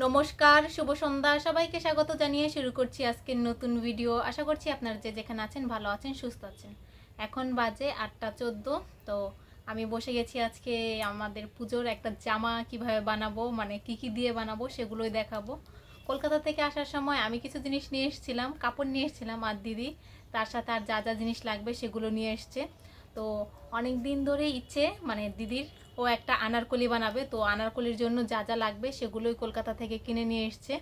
নমস্কার, শুভ সন্ধ্যা। সবাইকে স্বাগত জানিয়ে শুরু করছি আজকের নতুন ভিডিও আশা করছি আপনারা যে যেখানে আছেন, ভালো আছেন, সুস্থ আছেন। এখন বাজে আটটা চোদ্দ, তো আমি বসে গেছি আজকে আমাদের পুজোর একটা জামা কীভাবে বানাবো মানে কি কি দিয়ে বানাবো সেগুলোই দেখাবো। কলকাতা থেকে আসার সময় আমি কিছু জিনিস নিয়ে এসেছিলাম, কাপড় নিয়ে এসেছিলাম আর দিদি। তার সাথে আর যা যা জিনিস লাগবে সেগুলো নিয়ে এসছে। তো অনেক দিন ধরে ইচ্ছে মানে দিদির ও একটা আনারকলি বানাবে। তো আনারকলির জন্য যা যা লাগবে সেগুলোই কলকাতা থেকে কিনে নিয়ে এসছে।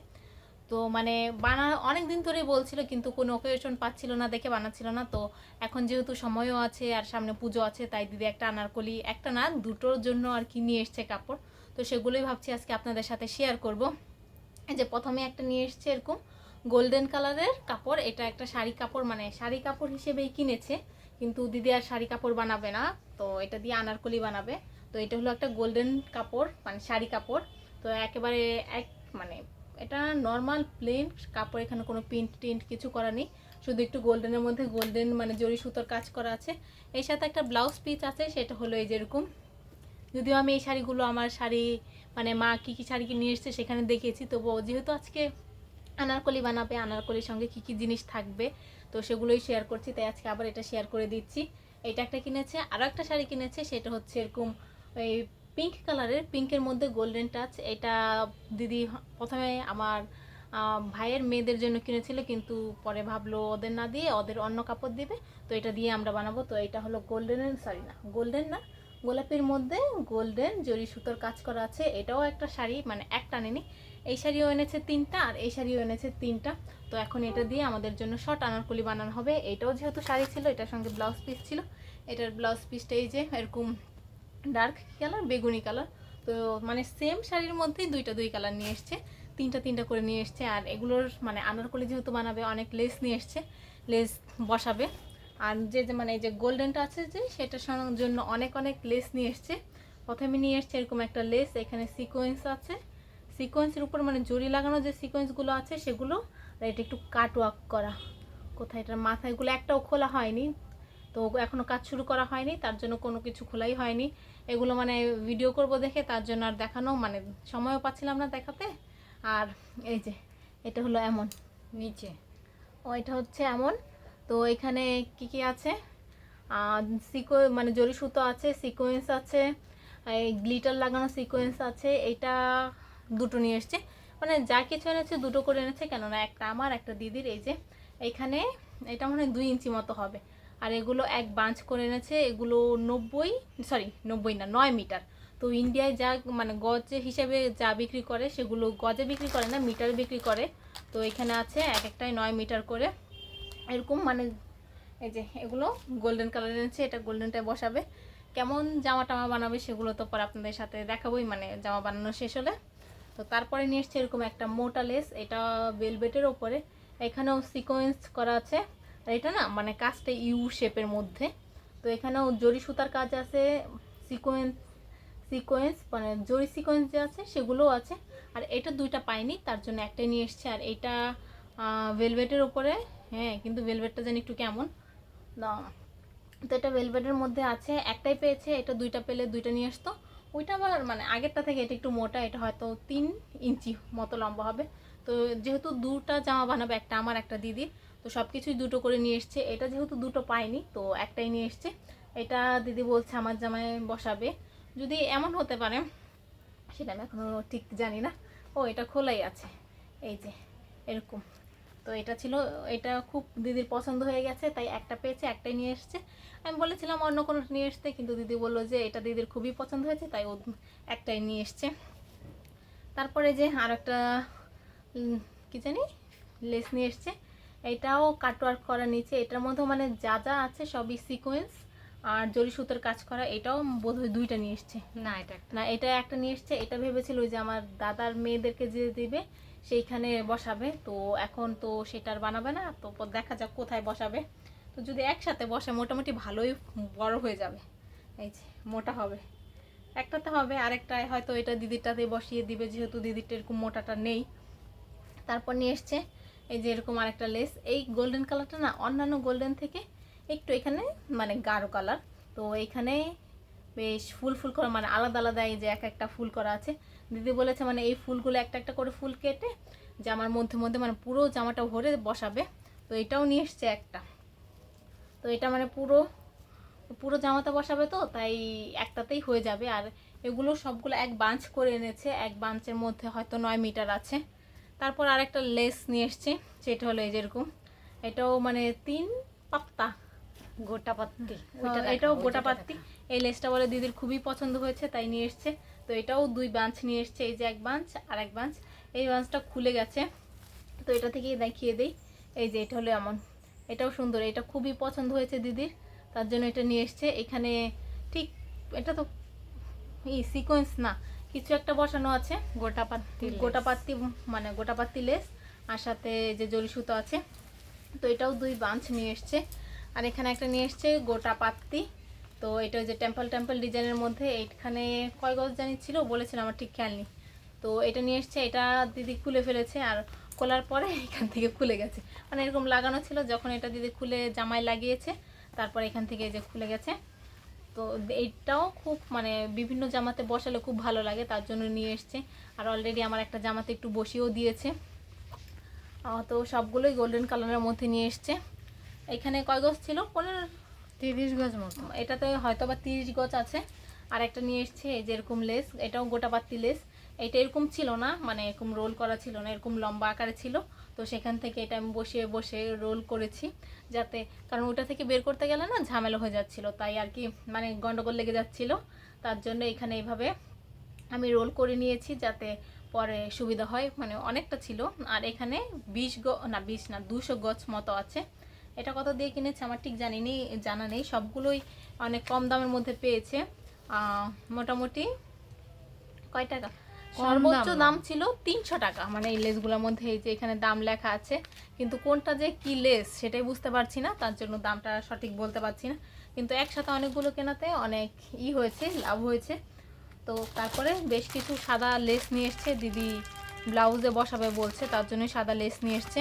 তো মানে বানা অনেক দিন ধরেই বলছিল, কিন্তু কোনো অকেশন পাচ্ছিল না দেখে বানাচ্ছিল না। তো এখন যেহেতু সময়ও আছে আর সামনে পুজো আছে, তাই দিদি একটা আনারকলি, একটা না, দুটোর জন্য আর কি নিয়ে এসছে কাপড়। তো সেগুলোই ভাবছি আজকে আপনাদের সাথে শেয়ার করব। যে প্রথমে একটা নিয়ে এসছে এরকম গোল্ডেন কালারের কাপড়। এটা একটা শাড়ি কাপড় মানে শাড়ি কাপড় হিসেবেই কিনেছে। কিন্তু দিদি আর শাড়ি কাপড় বানাবে না, তো এটা দিয়ে আনারকলি বানাবে। তো এটা হলো একটা গোল্ডেন কাপড় মানে শাড়ি কাপড়। তো একেবারে এক মানে এটা নর্মাল প্লেন কাপড়, এখানে কোনো প্রিন্ট টিন্ট কিছু করা নেই। শুধু একটু গোল্ডেনের মধ্যে গোল্ডেন মানে জরি সুতোর কাজ করা আছে। এর সাথে একটা ব্লাউজ পিস আছে, সেটা হলো এই যেরকম। যদিও আমি এই শাড়িগুলো, আমার শাড়ি মানে মা কী কী শাড়ি নিয়ে এসছে সেখানে দেখিয়েছি। তবুও যেহেতু আজকে আনারকলি বানাবে, আনারকলির সঙ্গে কী কী জিনিস থাকবে, তো সেগুলোই শেয়ার করছি। তাই আজকে আবার এটা শেয়ার করে দিচ্ছি। এটা একটা কিনেছে আরও একটা শাড়ি কিনেছে, সেটা হচ্ছে এরকম এই পিঙ্ক কালারের পিঙ্কের মধ্যে গোল্ডেন টাচ এটা দিদি প্রথমে আমার ভাইয়ের মেয়েদের জন্য কিনেছিল, কিন্তু পরে ভাবলো ওদের না দিয়ে ওদের অন্য কাপড় দিবে, তো এটা দিয়ে আমরা বানাবো। তো এটা হলো গোল্ডেনের সরি না গোল্ডেন না, গোলাপির মধ্যে গোল্ডেন জরি সুতোর কাজ করা আছে। এটাও একটা শাড়ি মানে একটা নেনি। এই শাড়িও এনেছে তিনটা আর এই শাড়িও এনেছে তিনটা। তো এখন এটা দিয়ে আমাদের জন্য শর্ট আনারকলি বানানো হবে। এটাও যেহেতু শাড়ি ছিল, এটার সঙ্গে ব্লাউজ পিস ছিল। এটার ব্লাউজ পিসটা এই যে এরকম ডার্ক কালার, বেগুনি কালার। তো মানে সেম শাড়ির মধ্যেই দুইটা, দুই কালার নিয়ে এসছে। তিনটা তিনটা করে নিয়ে এসছে। আর এগুলোর মানে আনারকলি যেহেতু বানাবে, অনেক লেস নিয়ে এসছে। লেস বসাবে। আর যে যে মানে এই যে গোল্ডেনটা আছে যে সেটার জন্য অনেক অনেক লেস নিয়ে এসছে। প্রথমে নিয়ে এসছে এরকম একটা লেস এখানে সিকোয়েন্স আছে। সিকোয়েন্সের উপর মানে জরি লাগানো যে সিকোয়েন্সগুলো আছে, সেগুলো এটা একটু কাট ওয়ার্ক করা। কোথায় এটার মাথায়গুলো একটাও খোলা হয়নি। তো এখনও কাজ শুরু করা হয়নি, তার জন্য কোনো কিছু খোলাই হয়নি। এগুলো মানে ভিডিও করব দেখে, তার জন্য আর দেখানো মানে সময়ও পাচ্ছিলাম না দেখাতে। আর এই যে, এটা হলো এমন, নিচে। ও, এটা হচ্ছে এমন। তো এখানে কি কি আছে? সিকো মানে জরি সুতো আছে সিকোয়েন্স আছে, এই গ্লিটার লাগানো সিকোয়েন্স আছে, এটা দুটো নিয়ে এসছে। মানে যা কিছু এনেছে, দুটো করে এনেছে, কেননা একটা আমার, একটা দিদির। এই যে, এখানে এটা মনে হয় দুই ইঞ্চি মতো হবে। আর এগুলো এক বাঞ্চ করে এনেছে, এগুলো নব্বই সরি নব্বই না, নয় মিটার। তো ইন্ডিয়ায় যা মানে গজ হিসাবে যা বিক্রি করে, সেগুলো গজে বিক্রি করে না, মিটার বিক্রি করে। তো এখানে আছে এক একটাই নয় মিটার করে। এরকম মানে এই যে এগুলো গোল্ডেন কালার এনেছে, এটা গোল্ডেনটায় বসাবে। কেমন জামা টামা বানাবে সেগুলো তো পরে আপনাদের সাথে দেখাবোই মানে জামা বানানো শেষ হলে। তো তারপরে নিয়ে এসছে এরকম একটা মোটা লেস এটা বেলভেটের ওপরে। এখানেও সিকোয়েন্স করা আছে। এটা না মানে কাজটা ইউ শেপের মধ্যে। তো এখানেও জরি সুতার কাজ আছে সিকোয়েন্স সিকোয়েন্স মানে জরি সিকোয়েন্স যে আছে, সেগুলোও আছে। আর এটা দুইটা পাইনি, তার জন্য একটাই নিয়ে এসছে। আর এটা ভেলভেটের ওপরে হ্যাঁ কিন্তু ভেলভেটটা জানি একটু কেমন। না, তো এটা ভেলভেটের মধ্যে আছে, একটাই পেয়েছে, এটা দুইটা পেলে দুইটা নিয়ে আসতো। ওইটা আবার মানে আগেরটা থেকে এটা একটু মোটা, এটা হয়তো তিন ইঞ্চি মতো লম্বা হবে। তো যেহেতু দুটা জামা বানাবে, একটা আমার, একটা দিদির তো সব কিছুই দুটো করে নিয়ে এসছে। এটা যেহেতু দুটো পাইনি তো একটাই নিয়ে এসছে। এটা দিদি বলছে আমার জামায় বসাবে। যদি এমন হতে পারে, সেটা আমি এখনও ঠিক জানি না। ও, এটা খোলাই আছে। এই যে, এরকম। তো এটা ছিল, এটা খুব দিদির পছন্দ হয়ে গেছে, তাই একটা পেয়েছে, একটাই নিয়ে এসছে। আমি বলেছিলাম অন্য কোনো নিয়ে আসতে কিন্তু দিদি বলল যে এটা দিদির খুবই পছন্দ হয়েছে, তাই ও একটাই নিয়ে এসছে। তারপরে যে আর একটা কী জানি, লেস নিয়ে এসছে। এটাও কাটওয়ার্ক করা নিচে। এটার মধ্যে মানে যা যা আছে সবই সিকোয়েন্স আর জরি সুতোর কাজ করা এটাও বোধহয় দুইটা নিয়ে এসছে। না এটা একটা। না এটা একটা নিয়ে এসছে। এটা ভেবেছিল যে আমার দাদার মেয়েদেরকে যে দিবে সেইখানে বসাবে। তো এখন তো সেটা আর বানাবে না তো দেখা যাক কোথায় বসাবে। তো যদি একসাথে বসে মোটামুটি ভালোই বড় হয়ে যাবে। এই যে মোটা হবে। একটাতে হবে আরেকটায় হয়তো এটা দিদিরটাতে বসিয়ে দিবে যেহেতু দিদিরটা এরকম মোটাটা নেই। তারপর নিয়ে এসছে এই যে এরকম আরেকটা লেস এই গোল্ডেন কালারটা না অন্যান্য গোল্ডেন থেকে একটু এখানে মানে গাঢ় কালার তো এখানে বেশ ফুল ফুল করা মানে আলাদা আলাদা এই যে এক একটা ফুল করা আছে। দিদি বলেছে মানে এই ফুলগুলো একটা একটা করে ফুল কেটে জামার মধ্যে মধ্যে মানে পুরো জামাটা ভরে বসাবে। তো এটাও নিয়ে এসছে একটা। তো এটা মানে পুরো পুরো জামাতে বসাবে তো, তাই একটাতেই হয়ে যাবে। আর এগুলো সবগুলো এক বাঞ্চ করে এনেছে, এক বাঞ্চের মধ্যে হয়তো নয় মিটার আছে। তারপর আরেকটা লেস নিয়ে এসছে সেটা হলো এই যেরকম। এটাও মানে তিন পাত্তা গোটা পাত্তি। হ্যাঁ, এটাও গোটা পাত্তি। এই লেসটা বলে দিদির খুবই পছন্দ হয়েছে তাই নিয়ে এসছে। তো এটাও দুই বাঞ্চ নিয়ে এসছে এই যে এক বাঞ্চ আর এক বাঞ্চ এই বাঞ্চটা খুলে গেছে। তো এটা থেকেই দেখিয়ে দেই। এই যে এটা হলো এমন। এটাও সুন্দর এটা খুবই পছন্দ হয়েছে দিদির। তার জন্য এটা নিয়ে এসছে। এখানে ঠিক এটা তো এই সিকোয়েন্স না। কিছু একটা বসানো আছে গোটা পাত্তি গোটা পাত্তি মানে গোটা পাত্তি লেস আর সাথে যে জরি সুতো আছে। তো এটাও দুই বাঞ্চ নিয়ে এসছে। আর এখানে একটা নিয়ে এসছে গোটা পাত্তি। তো এটা যে টেম্পল টেম্পল ডিজাইনের মধ্যে এইখানে কয় গজ জানি ছিল বলেছিলাম আমার ঠিক খেয়াল নেই। তো এটা নিয়ে এসছে এটা দিদি খুলে ফেলেছে আর খোলার পরে এখান থেকে খুলে গেছে। মানে এরকম লাগানো ছিল যখন এটা দিদি খুলে জামায় লাগিয়েছে তারপর এখান থেকে যে খুলে গেছে। তো এইটাও খুব মানে বিভিন্ন জামাতে বসালে খুব ভালো লাগে তার জন্য নিয়ে এসছে। আর অলরেডি আমার একটা জামাতে একটু বসিয়েও দিয়েছে। তো সবগুলোই গোল্ডেন কালারের মধ্যে নিয়ে এসছে। এখানে কয় গজ ছিল? পনেরো? তিরিশ গজ মতো। এটাতে হয়তো বা তিরিশ গজ আছে। আর একটা নিয়ে এসছে এই যে এরকম লেস এটাও গোটা পাত্তি লেস এটা এরকম ছিল না মানে এরকম রোল করা ছিল না এরকম লম্বা আকারে ছিল। তো সেখান থেকে এটা আমি বসিয়ে বসে রোল করেছি যাতে, কারণ ওটা থেকে বের করতে গেলে না ঝামেলা হয়ে যাচ্ছিল, তাই আর কি মানে গন্ডগোল লেগে যাচ্ছিল। তার জন্য এখানে এইভাবে আমি রোল করে নিয়েছি যাতে পরে সুবিধা হয় মানে অনেকটা ছিল। আর এখানে বিশ গ, না বিশ না, দুশো গজ মতো আছে। এটা কত দিয়ে কিনেছে আমার ঠিক জানি নেই, জানা নেই। সবগুলোই অনেক কম দামের মধ্যে পেয়েছে। মোটামুটি কয় টাকা? সর্বোচ্চ দাম। ছিল তিনশো টাকা। মানে এই লেসগুলোর মধ্যে এই যে এখানে দাম লেখা আছে কিন্তু কোনটা যে কি লেস সেটাই বুঝতে পারছি না তার জন্য দামটা সঠিক বলতে পারছি না। কিন্তু একসাথে অনেকগুলো কেনাতে অনেক ই হয়েছে লাভ হয়েছে। তো তারপরে বেশ কিছু সাদা লেস নিয়ে এসছে দিদি ব্লাউজে বসাবে বলছে তার জন্য সাদা লেস নিয়ে এসছে।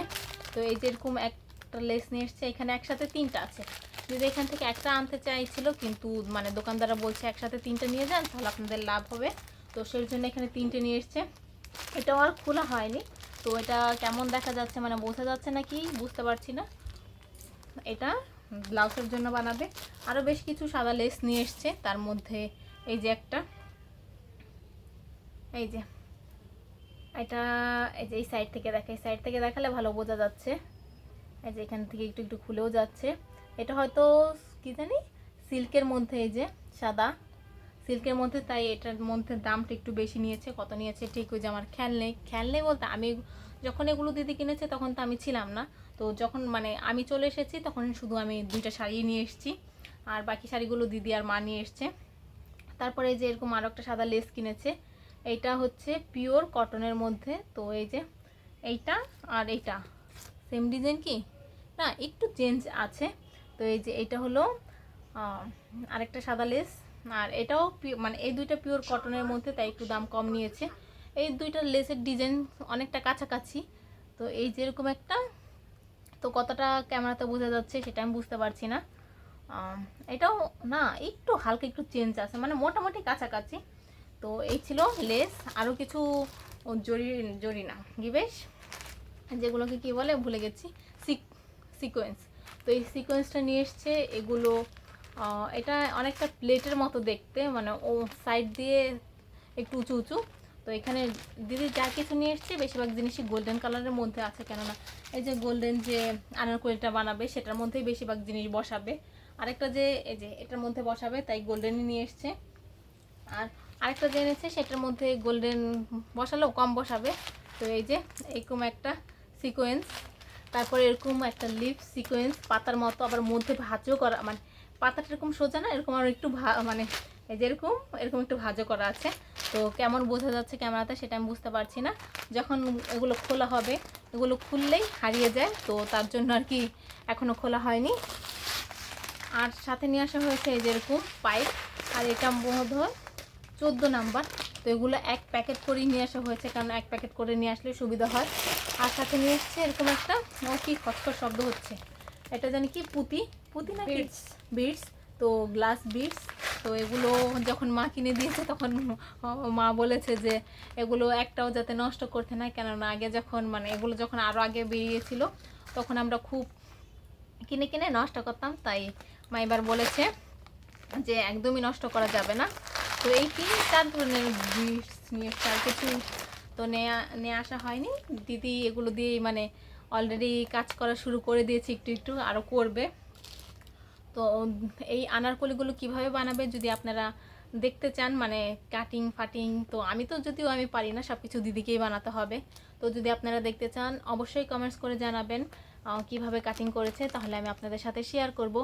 তো এই যে এরকম একটা লেস নিয়ে এসছে এখানে একসাথে তিনটা আছে। যদি এখান থেকে একটা আনতে চাইছিল কিন্তু মানে দোকানদাররা বলছে একসাথে তিনটা নিয়ে যান তাহলে আপনাদের লাভ হবে। তো সেই জন্য এখানে তিনটে নিয়ে এসছে। এটাও আর খোলা হয়নি। তো এটা কেমন দেখা যাচ্ছে মানে বোঝা যাচ্ছে নাকি? বুঝতে পারছি না। এটা ব্লাউজের জন্য বানাবে। আরও বেশ কিছু সাদা লেস নিয়ে এসছে। তার মধ্যে এই যে একটা, এই যে, এটা এই যে এই সাইড থেকে দেখা, এই সাইড থেকে দেখালে ভালো বোঝা যাচ্ছে। এই যে এখান থেকে একটু একটু খুলেও যাচ্ছে। এটা হয়তো কি জানি? সিল্কের মধ্যে এই যে সাদা। সিল্কের মধ্যে, তাই এটার মধ্যে দামটা একটু বেশি নিয়েছে। কত নিয়েছে? ঠিক ওই যে আমার খেয়াল নেই। খেয়াল নেই বলতে আমি যখন এগুলো দিদি কিনেছে তখন তো আমি ছিলাম না। তো যখন মানে আমি চলে এসেছি তখন শুধু আমি দুইটা শাড়ি নিয়ে এসেছি। আর বাকি শাড়িগুলো দিদি আর মা নিয়ে এসছে। তারপরে এই যে এরকম আরও একটা সাদা লেস কিনেছে। এইটা হচ্ছে পিওর কটনের মধ্যে। তো এই যে এইটা আর এইটা। সেম ডিজাইন কি? না, একটু চেঞ্জ আছে। তো এই যে এটা হলো আরেকটা সাদা লেস। আর এটাও মানে এই দুইটা পিওর কটনের মধ্যে তাই একটু দাম কম নিয়েছে। এই দুইটা লেসের ডিজাইন অনেকটা কাছাকাছি। তো এই যেরকম একটা, তো কতটা ক্যামেরাতে বোঝা যাচ্ছে সেটা আমি বুঝতে পারছি না। এটাও না, একটু হালকা একটু চেঞ্জ আছে মানে মোটামুটি কাছাকাছি। তো এই ছিল লেস আরও কিছু জরি জরি না, গিবেশ, যেগুলোকে কি বলে, ভুলে গেছি সিক সিকোয়েন্স তো এই সিকোয়েন্সটা নিয়ে এসছে, এগুলো এটা অনেকটা প্লেটের মতো দেখতে মানে ও সাইড দিয়ে একটু উঁচু উঁচু। তো এখানে দিদি যা কিছু নিয়ে এসছে, বেশিরভাগ জিনিসই গোল্ডেন কালারের মধ্যে আছে, কেননা এই যে গোল্ডেন যে আনারকলিটা বানাবে, সেটার মধ্যেই বেশিরভাগ জিনিস বসাবে। আরেকটা যে, এই যে, এটার মধ্যে বসাবে, তাই গোল্ডেনই নিয়ে এসছে। আর আরেকটা যে এনেছে, সেটার মধ্যে গোল্ডেন বসালেও কম বসাবে। তো এই যে, এরকম একটা সিকোয়েন্স তারপরে এরকম একটা লিপ সিকোয়েন্স পাতার মতো, আবার মধ্যে ভাজও করা মানে পাতাটা এরকম সোজা না, এরকম আর একটু মানে যেরকম এরকম একটু ভাজও করা আছে। তো কেমন বোঝা যাচ্ছে ক্যামেরাতে সেটা আমি বুঝতে পারছি না। যখন এগুলো খোলা হবে, এগুলো খুললেই হারিয়ে যায়, তো তার জন্য আর কি এখনও খোলা হয়নি। আর সাথে নিয়ে আসা হয়েছে এই যে এরকম পাইপ, আর এটা বোধ হয় চোদ্দ নাম্বার। তো এগুলো এক প্যাকেট করেই নিয়ে আসা হয়েছে, কারণ এক প্যাকেট করে নিয়ে আসলে সুবিধা হয়। আর সাথে নিয়ে এসছে এরকম একটা কি খটখট শব্দ হচ্ছে। এটা জানি কি পুঁতি? পুঁতি না Beads. বিটস তো গ্লাস বিটস তো এগুলো যখন মা কিনে দিয়েছে তখন মা বলেছে যে এগুলো একটাও যাতে নষ্ট করতে না কেননা আগে যখন মানে এগুলো যখন আরও আগে বেরিয়েছিল তখন আমরা খুব কিনে কিনে নষ্ট করতাম। তাই মা এবার বলেছে যে একদমই নষ্ট করা যাবে না। তো এই তিন চার ধরনের বিটস নিয়ে আর কিছু তো নেয়া নিয়ে আসা হয়নি। দিদি এগুলো দিয়ে মানে অলরেডি কাজ করা শুরু করে দিয়েছে একটু একটু আরও করবে। তো এই আনারকলিগুলো কীভাবে বানাবে যদি আপনারা দেখতে চান মানে কাটিং ফাটিং তো আমি তো যদিও আমি পারি না সব কিছু দিদিকেই বানাতে হবে। তো যদি আপনারা দেখতে চান, অবশ্যই কমেন্টস করে জানাবেন কীভাবে কাটিং করেছে, তাহলে আমি আপনাদের সাথে শেয়ার করব।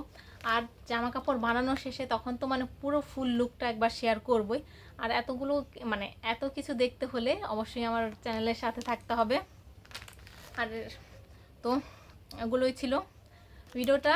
আর জামা কাপড় বানানো শেষে তখন তো মানে পুরো ফুল লুকটা একবার শেয়ার করবই। আর এতগুলো মানে এত কিছু দেখতে হলে অবশ্যই আমার চ্যানেলের সাথে থাকতে হবে। আর তো এগুলোই ছিল ভিডিওটা।